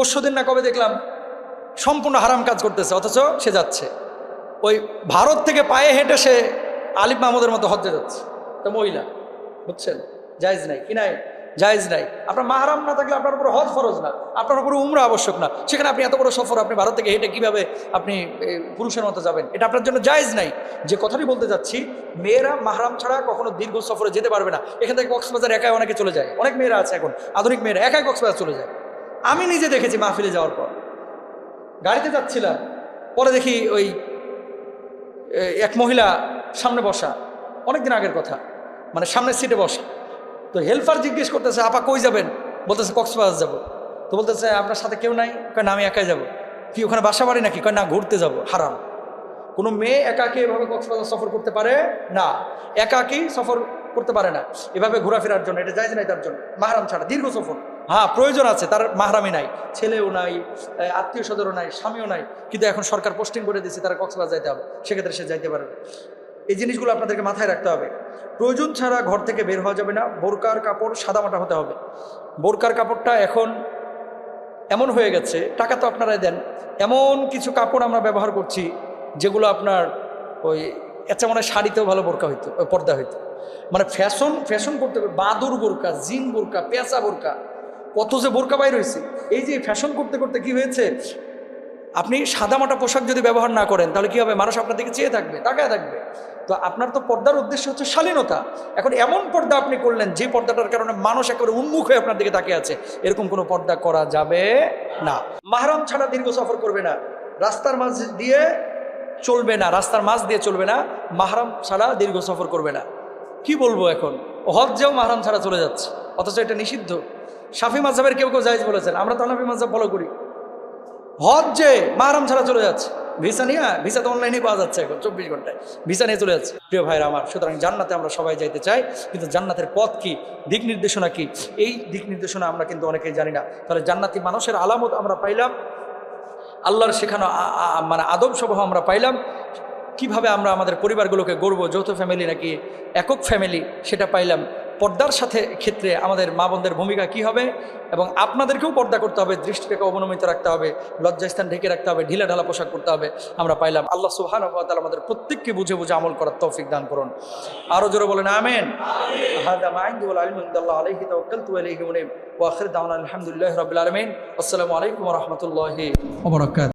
পরশু দিন না কবে দেখলাম সম্পূর্ণ হারাম কাজ করতেছে, অথচ সে যাচ্ছে। ওই ভারত থেকে পায়ে হেঁটে সে আলিফ মাহমুদের মতো হজ্জে যাচ্ছে। তো মহিলা, বুঝছেন? জায়েজ নাই, কি নাই? জায়েজ নাই। আপনার মাহারাম না থাকলে আপনার উপরে হজ ফরজ না, আপনার উপরে উমরা আবশ্যক না। সেখানে আপনি এত বড় সফর, আপনি ভারত থেকে হেঁটে কীভাবে আপনি পুরুষের মতো যাবেন? এটা আপনার জন্য জায়েজ নাই। যে কথাটি বলতে যাচ্ছি, মেয়েরা মাহারাম ছাড়া কখনো দীর্ঘ সফরে যেতে পারবে না। এখান থেকে কক্সবাজার একাই অনেকে চলে যায়। অনেক মেয়েরা আছে এখন, আধুনিক মেয়েরা একাই কক্সবাজার চলে যায়। আমি নিজে দেখেছি মাহফিলে যাওয়ার পর। গাড়িতে যাচ্ছিলাম, পরে দেখি ওই এক মহিলা সামনে বসা। অনেক দিন আগের কথা মানে সামনের সিটে বসা। তো হেল্পার জিজ্ঞেস করতেছে, আপা কই যাবেন? বলতেছে, কক্সবাজার যাব। তো বলতেছে, আপনার সাথে কেউ নাই? কয়, না, আমি একাই যাব। কি, ওখানে বাসা বাড়ি নাকি? কয়, না, ঘুরতে যাব। হারাম। কোনো মেয়ে একাকে এভাবে কক্সবাজার সফর করতে পারে? না, একাকি সফর করতে পারে না। এভাবে ঘোরাফেরার জন্য, এটা যাইজ নাই তার জন্য। মাহারাম ছাড়া, দীর্ঘ সফর। হ্যাঁ প্রয়োজন আছে, তার মাহরামি নাই, ছেলেও নাই আত্মীয় স্বজনও নাই, স্বামীও নাই, কিন্তু এখন সরকার পোস্টিং করে দিচ্ছে তারা কক্সবাজার যাইতে হবে, সেক্ষেত্রে সে যাইতে পারবে। এই জিনিসগুলো আপনাদেরকে মাথায় রাখতে হবে। প্রয়োজন ছাড়া ঘর থেকে বের হওয়া যাবে না, বোরকার কাপড় সাদামাটা হতে হবে। বোরকার কাপড়টা এখন এমন হয়ে গেছে, টাকা তো আপনারাই দেন, এমন কিছু কাপড় আমরা ব্যবহার করছি, যেগুলো আপনার ওই এত মনে শাড়িতেও ভালো বোরকা হইতো পর্দা হইতো। মানে ফ্যাশন ফ্যাশন করতে বাদুর বোরকা, জিন বোরকা, পেঁচা বোরকা কত যে বোরকা বাইর হয়েছে। এই যে ফ্যাশন করতে করতে কি হয়েছে? আপনি সাদামাটা পোশাক যদি ব্যবহার না করেন, তাহলে কি হবে? মানুষ আপনার দিকে চেয়ে থাকবে, তাকায় থাকবে। তো আপনার তো পর্দার উদ্দেশ্য হচ্ছে শালীনতা। এখন এমন পর্দা আপনি করলেন, যে পর্দাটার কারণে মানুষ একেবারে উন্মুখ হয়ে আপনার দিকে তাকিয়ে আছে, এরকম কোনো পর্দা করা যাবে না। মাহরাম ছাড়া দীর্ঘ সফর করবে না। রাস্তার মাঝ দিয়ে চলবে না, রাস্তার মাঝ দিয়ে চলবে না। মাহরাম ছাড়া দীর্ঘ সফর করবে না। কি বলব এখন? হজ্জেও মাহরাম ছাড়া চলে যাচ্ছে। অথচ এটা নিষিদ্ধ। শাফি মাঝহের কেউ কেউ জায়েজ বলেছেন। আমরা তো হানাফি মাঝহাব ফলো করি। হজ যে মাহরাম ছাড়া চলে যাচ্ছে। ভিসা নিয়ে, ভিসা তো অনলাইনে পাওয়া যাচ্ছে এখন, চব্বিশ ঘন্টায়। ভিসা নিয়ে চলে যাচ্ছে। প্রিয় ভাইরা আমার, সুতরাং জান্নাতে আমরা সবাই যাইতে চাই। কিন্তু জান্নাতের পথ কি? দিক নির্দেশনা কি? এই দিক নির্দেশনা আমরা কিন্তু অনেকেই জানি না। তাহলে জান্নাতি মানুষের আলামত আমরা পাইলাম। আল্লাহর শেখানো মানে আদব সবহ আমরা পাইলাম। কীভাবে আমরা আমাদের পরিবারগুলোকে গড়বো? যৌথ ফ্যামিলি নাকি একক ফ্যামিলি সেটা পাইলাম। পর্দার সাথে ক্ষেত্রে আমাদের মা বোনদের ভূমিকা কি হবে এবং আপনাদেরকেও পর্দা করতে হবে দৃষ্টিটাকে অবনমিত রাখতে হবে লজ্জাস্থান ঢেকে রাখতে হবে ঢিলা ঢালা পোশাক করতে হবে আমরা পাইলাম। আল্লাহ সুহান আমাদের প্রত্যেককে বুঝে বুঝে আমল করার তৌফিক দান করুন। আরও জোরে বলেন আমেন। আলহামদুলিল্লাহি রাব্বিল আসসালামু আলাইকুম রাহমাতুল্লাহি